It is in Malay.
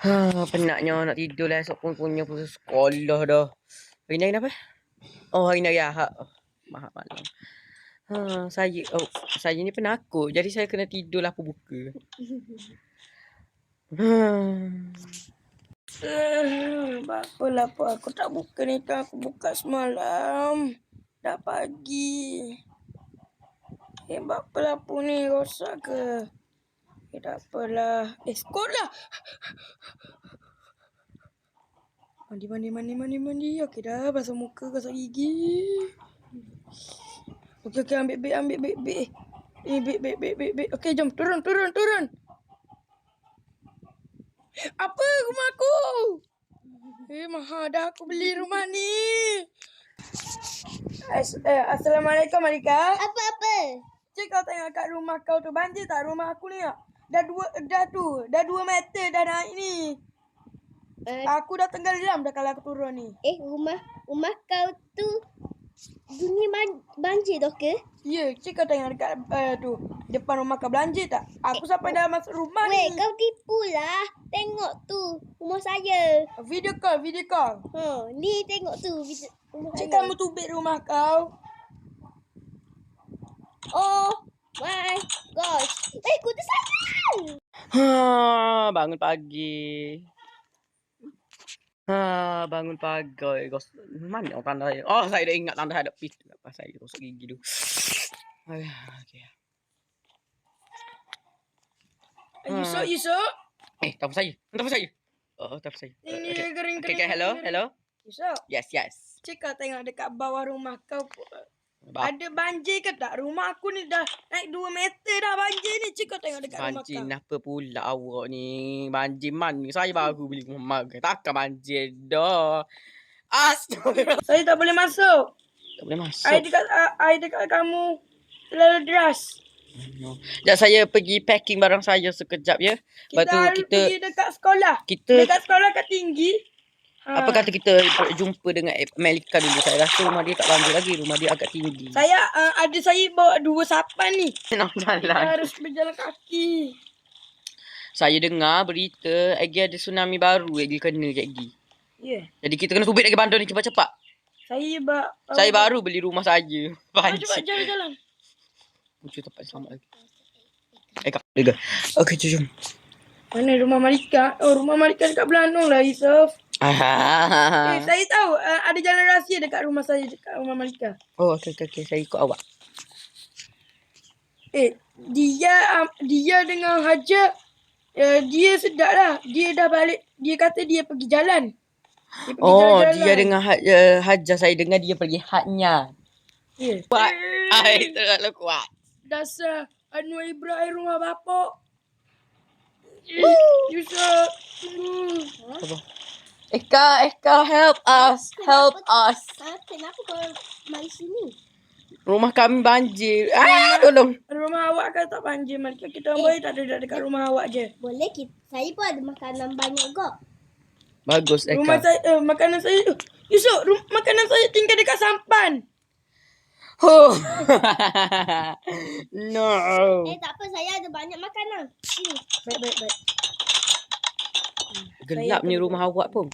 Ha, penatnya nak tidur lah esok pun punya punya sekolah dah. Hari ni hari apa? Oh, hari ni hari Ahad. Oh, malam. Ha, saya oh, saya ni penakut. Jadi saya kena tidur lah apa buka. Hmm. Eh, Apalah apa aku tak buka ni kan aku buka semalam. Dah pagi. Eh, apa ni rosak ke? Tak apalah. Eh, sekolah. Mandi, mandi, mandi, mandi, mandi. Okey dah, basuh muka, gosok gigi. Okey, okey, ambil beg, ambil beg, beg. Eh, beg, beg, beg, beg, beg. Okey, jom. Turun, turun, turun. Apa rumah aku? Eh, mahal dah aku beli rumah ni. As, eh, Assalamualaikum Malika. Apa-apa? Cik kau tengok kat rumah kau tu banjir tak rumah aku ni? Dah dua dah tu, dah dua meter dah naik ni. Uh, Aku dah tenggelam dah kalau aku turun ni. eh, rumah rumah kau tu ban- banjir dah ke? Ya, cik kau tengok dekat uh, tu depan rumah kau banjir tak? Aku sampai dah masuk rumah Weh, ni. kau tipu lah. Tengok tu rumah saya. Video call, video call. Ha, ni tengok tu video, rumah Cik saya. kamu tubik rumah kau. Oh my gosh. Eh. Ha, bangun pagi. Ha, bangun pagi. Gos mana orang tanda saya? Oh, saya dah ingat tanda hadap pis apa saya gosok gigi dulu. Ayah, okey. Eh, Yusuf, Yusuf. Eh, telefon saya. Telefon saya. Oh, telefon saya. Ini Okey. kering Okey, kering. okay, hello, hello. Yusuf, Yes, yes. cik kau tengok dekat bawah rumah kau. Ba- Ada banjir ke tak? Rumah aku ni dah naik 2 meter dah banjir ni. Cik kau tengok dekat rumah Banjir kau. apa pula awak ni? Banjir mana? Saya baru beli rumah. Takkan banjir dah. Astaga. Saya tak boleh masuk. Tak boleh masuk. Air dekat air dekat kamu terlalu deras. No. Sekejap saya pergi packing barang saya sekejap ya. Kita Lepas tu kita pergi dekat sekolah. kita Dekat sekolah kat tinggi. Ha. apa kata kita jumpa dengan Melika dulu. Saya rasa rumah dia tak banjir lagi. Rumah dia agak tinggi. Saya uh, ada saya bawa dua sapan ni. Nak jalan. harus berjalan kaki. Saya dengar berita Agi ada tsunami baru Agi kena Agi. Ya. Yeah. Jadi kita kena tubik lagi bandar ni cepat-cepat. Saya ba Saya baru beli rumah saja. Oh, Banjir. cepat jalan-jalan. Muncul tempat selamat lagi. Eh, kak. Okey, jom. Mana rumah Malika? Oh, rumah Malika dekat Belanong lah, Yusof. Ah. Eh, saya tahu uh, ada jalan rahsia dekat rumah saya, dekat rumah Malika. Oh, okey, okey, okey. Saya ikut awak. Eh, dia um, dia dengan Hajar uh, dia sedap lah. Dia dah balik. Dia kata dia pergi jalan. Dia pergi Oh, jalan-jalan. dia dengan ha- uh, Hajar saya dengar dia pergi hadnya. Ya. Kuat. Eh, Ai, terlalu kuat. Dasar Anwar Ibrahim rumah bapak. Eh, Yusof. Tunggu. Apa? Eka, Eka, help us. Help us. Ha, kenapa kau mari sini? Rumah kami banjir. Ah, tolong. Rumah awak kan tak banjir Malika. Kita orang boleh tak duduk dekat rumah awak je. Boleh kita, saya pun ada makanan banyak kok. Bagus, Rumah Eka. saya, uh, makanan saya. Uh, Yusof, rum- makanan saya tinggal dekat sampan. Oh. no. Eh, tak apa, saya ada banyak makanan. Sini. Baik, baik, baik. Gelap ni rumah awak pun.